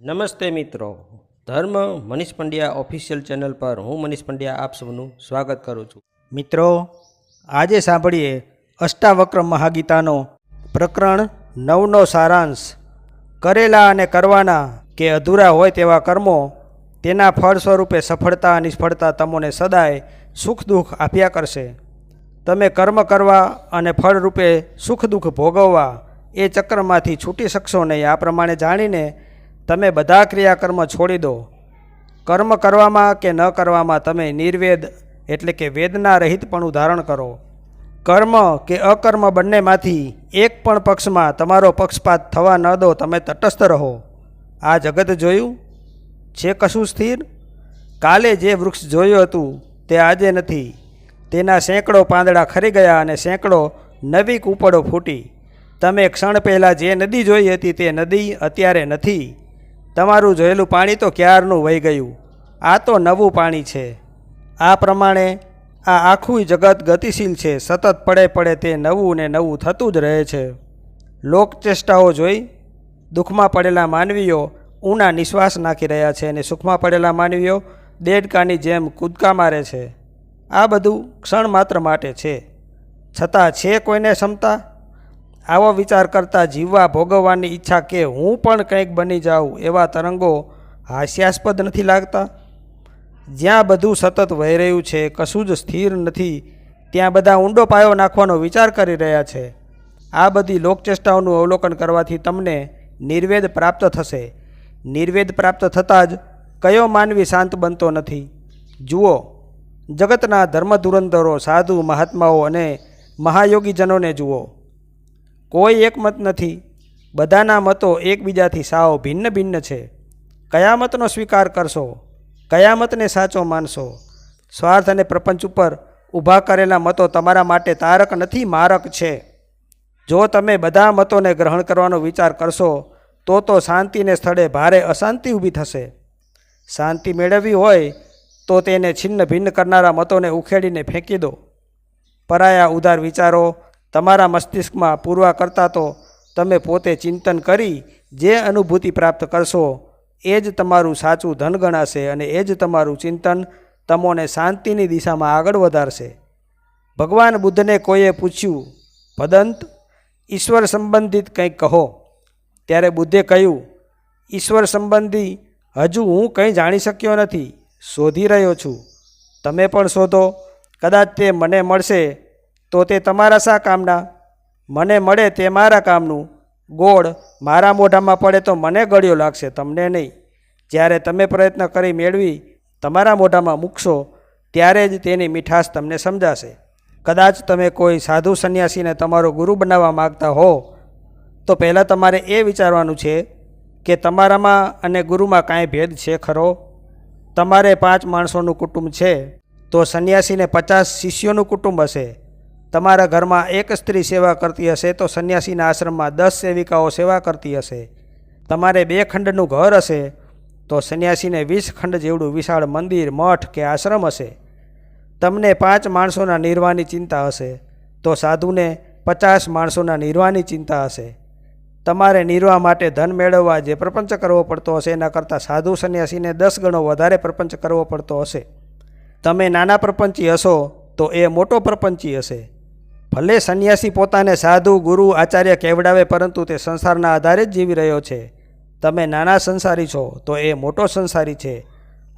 નમસ્તે મિત્રો. ધર્મ મનીષ પંડ્યા ઓફિશિયલ ચેનલ પર હું મનીષ પંડ્યા આપ સૌનું સ્વાગત કરું છું. મિત્રો, આજે સાંભળીએ અષ્ટાવક્ર મહાગીતાનો પ્રકરણ નવનો સારાંશ. કરેલા અને કરવાના કે અધૂરા હોય તેવા કર્મો તેના ફળ સ્વરૂપે સફળતા નિષ્ફળતા તમને સદાય સુખ દુઃખ આપ્યા કરશે. તમે કર્મ કરવા અને ફળરૂપે સુખ દુઃખ ભોગવવા એ ચક્રમાંથી છૂટી શકશો નહીં. આ પ્રમાણે જાણીને તમે બધા ક્રિયાકર્મ છોડી દો. કર્મ કરવામાં કે ન કરવામાં તમે નિર્વેદ, એટલે કે વેદના રહિતપણું ધારણ કરો. કર્મ કે અકર્મ બંનેમાંથી એક પણ પક્ષમાં તમારો પક્ષપાત થવા ન દો, તમે તટસ્થ રહો. આ જગત જોયું? છે કશું સ્થિર? કાલે જે વૃક્ષ જોયું હતું તે આજે નથી. તેના સેંકડો પાંદડા ખરી ગયા અને સેંકડો નવી કૂપળો ફૂટી. તમે ક્ષણ પહેલાં જે નદી જોઈ હતી તે નદી અત્યારે નથી. તમારું જોયેલું પાણી તો ક્યારનું વહી ગયું? આ તો નવું પાણી છે. આ પ્રમાણે આ આખું જગત ગતિશીલ છે. સતત પડે પડે તે નવું ને નવું થતું જ રહે છે. લોકચેષ્ટાઓ જોઈ દુઃખમાં પડેલા માનવીઓ ઊના નિશ્વાસ નાખી રહ્યા છે અને સુખમાં પડેલા માનવીઓ દેડકાની જેમ કૂદકા મારે છે. આ બધું ક્ષણ માત્ર માટે છે. છતાં છે કોઈને ક્ષમતા? આવો વિચાર કરતા જીવવા ભોગવવાની ઈચ્છા કે હું પણ કંઈક બની જાઉં, એવા તરંગો હાસ્યાસ્પદ નથી લાગતા? જ્યાં બધું સતત વહી રહ્યું છે, કશું જ સ્થિર નથી, ત્યાં બધા ઊંડો પાયો નાખવાનો વિચાર કરી રહ્યા છે. આ બધી લોકચેષ્ટાઓનું અવલોકન કરવાથી તમને નિર્વેદ પ્રાપ્ત થશે. નિર્વેદ પ્રાપ્ત થતાં જ કયો માનવી શાંત બનતો નથી? જુઓ, જગતના ધર્મધુરંધરો, સાધુ, મહાત્માઓ અને મહાયોગીજનોને જુઓ. કોઈ એક મત નથી. બધાના મતો એકબીજાથી સાવ ભિન્ન ભિન્ન છે. કયા મતનો સ્વીકાર કરશો? કયા મતને સાચો માનશો? સ્વાર્થ અને પ્રપંચ ઉપર ઊભા કરેલા મતો તમારા માટે તારક નથી, મારક છે. જો તમે બધા મતોને ગ્રહણ કરવાનો વિચાર કરશો, તો તો શાંતિને સ્થળે ભારે અશાંતિ ઊભી થશે. શાંતિ મેળવવી હોય, તો તેને છિન્ન ભિન્ન કરનારા મતોને ઉખેડીને ફેંકી દો. પરાયા ઉદાર વિચારો તમારા મસ્તિષ્કમાં પૂરવા કરતાં તો તમે પોતે ચિંતન કરી જે અનુભૂતિ પ્રાપ્ત કરશો, એ જ તમારું સાચું ધન ગણાશે અને એ જ તમારું ચિંતન તમોને શાંતિની દિશામાં આગળ વધારશે. ભગવાન બુદ્ધને કોઈએ પૂછ્યું, ભદંત, ઈશ્વર સંબંધિત કંઈક કહો. ત્યારે બુદ્ધે કહ્યું, ઈશ્વર સંબંધી હજુ હું કંઈ જાણી શક્યો નથી, શોધી રહ્યો છું. તમે પણ શોધો, કદાચ તે મને મળશે તો તે તમારા શા કામના? મને મળે તે મારા કામનું. ગોળ, મારા મોઢામાં પડે તો મને ગળ્યો લાગશે, તમને નહીં. જ્યારે તમે પ્રયત્ન કરી મેળવી, તમારા મોઢામાં મૂકશો, ત્યારે જ તેની મીઠાશ તમને સમજાશે. કદાચ તમે કોઈ સાધુ સંન્યાસીને તમારો ગુરુ બનાવવા માગતા હો, તો પહેલાં તમારે એ વિચારવાનું છે કે તમારામાં અને ગુરુમાં કાંઈ ભેદ છે ખરો? તમારે પાંચ માણસોનું કુટુંબ છે, તો સંન્યાસીને પચાસ શિષ્યોનું કુટુંબ હશે. તમારા ઘરમાં એક સ્ત્રી સેવા કરતી હશે તો સંન્યાસીના આશ્રમમાં દસ સેવિકાઓ સેવા કરતી હશે. તમારે બે ખંડનું ઘર હશે તો સંન્યાસીને વીસ ખંડ જેવડું વિશાળ મંદિર, મઠ કે આશ્રમ હશે. તમને પાંચ માણસોના નિર્વાહની ચિંતા હશે તો સાધુને પચાસ માણસોના નિર્વાહની ચિંતા હશે. તમારે નિર્વાહ માટે ધન મેળવવા જે પ્રપંચ કરવો પડતો હશે, એના કરતાં સાધુ સંન્યાસીને દસ ગણો વધારે પ્રપંચ કરવો પડતો હશે. તમે નાના પ્રપંચી હશો તો એ મોટો પ્રપંચી હશે. ભલે સંન્યાસી પોતાને સાધુ, ગુરુ, આચાર્ય કેવડાવે પરંતુ તે સંસારના આધારે જ જીવી રહ્યો છે. તમે નાના સંસારી છો, તો એ મોટો સંસારી છે.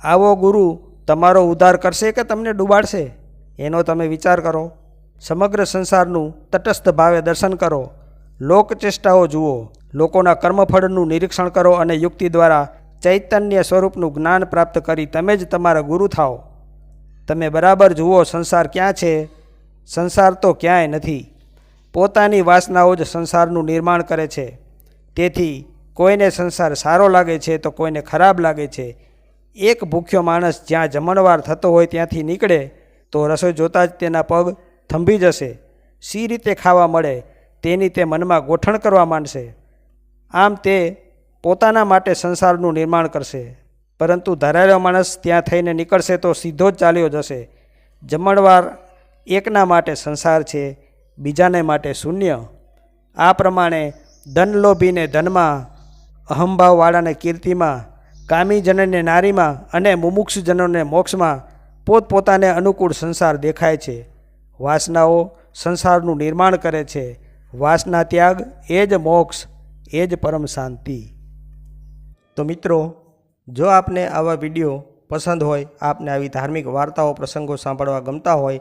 આવો ગુરુ, તમારો ઉદ્ધાર કરશે કે તમને ડૂબાડશે? એનો તમે વિચાર કરો. સમગ્ર સંસારનું તટસ્થ ભાવે દર્શન કરો. લોકચેષ્ટાઓ જુઓ. લોકોના કર્મફળનું નિરીક્ષણ કરો અને યુક્તિ દ્વારા ચૈતન્ય સ્વરૂપનું જ્ઞાન પ્રાપ્ત કરી તમે જ તમારા ગુરુ થાઓ. તમે બરાબર જુઓ સંસાર ક્યાં છે. સંસાર તો ક્યાંય નથી. પોતાની વાસનાઓ જ સંસારનું નિર્માણ કરે છે. તેથી કોઈને સંસાર સારો લાગે છે તો કોઈને ખરાબ લાગે છે. એક ભૂખ્યો માણસ જ્યાં જમણવાર થતો હોય ત્યાંથી નીકળે તો રસોઈ જોતાં જ તેના પગ થંભી જશે. સી રીતે ખાવા મળે તેની તે મનમાં ગોઠણ કરવા માંડશે. આમ તે પોતાના માટે સંસારનું નિર્માણ કરશે. પરંતુ ધરાયેલો માણસ ત્યાં થઈને નીકળશે તો સીધો જ ચાલ્યો જશે. જમણવાર એકના માટે સંસાર છે, બીજાને માટે શૂન્ય. આ પ્રમાણે ધનલોભીને ધનમાં, અહંભાવવાળાને કીર્તિમાં, કામીજનને નારીમાં અને મુમુક્ષુજનોને મોક્ષમાં પોતપોતાને અનુકૂળ સંસાર દેખાય છે. વાસનાઓ સંસારનું નિર્માણ કરે છે. વાસના ત્યાગ એ જ મોક્ષ, એ જ પરમ શાંતિ. તો મિત્રો, જો આપને આવા વીડિયો પસંદ હોય, આપને આવી ધાર્મિક વાર્તાઓ, પ્રસંગો સાંભળવા ગમતા હોય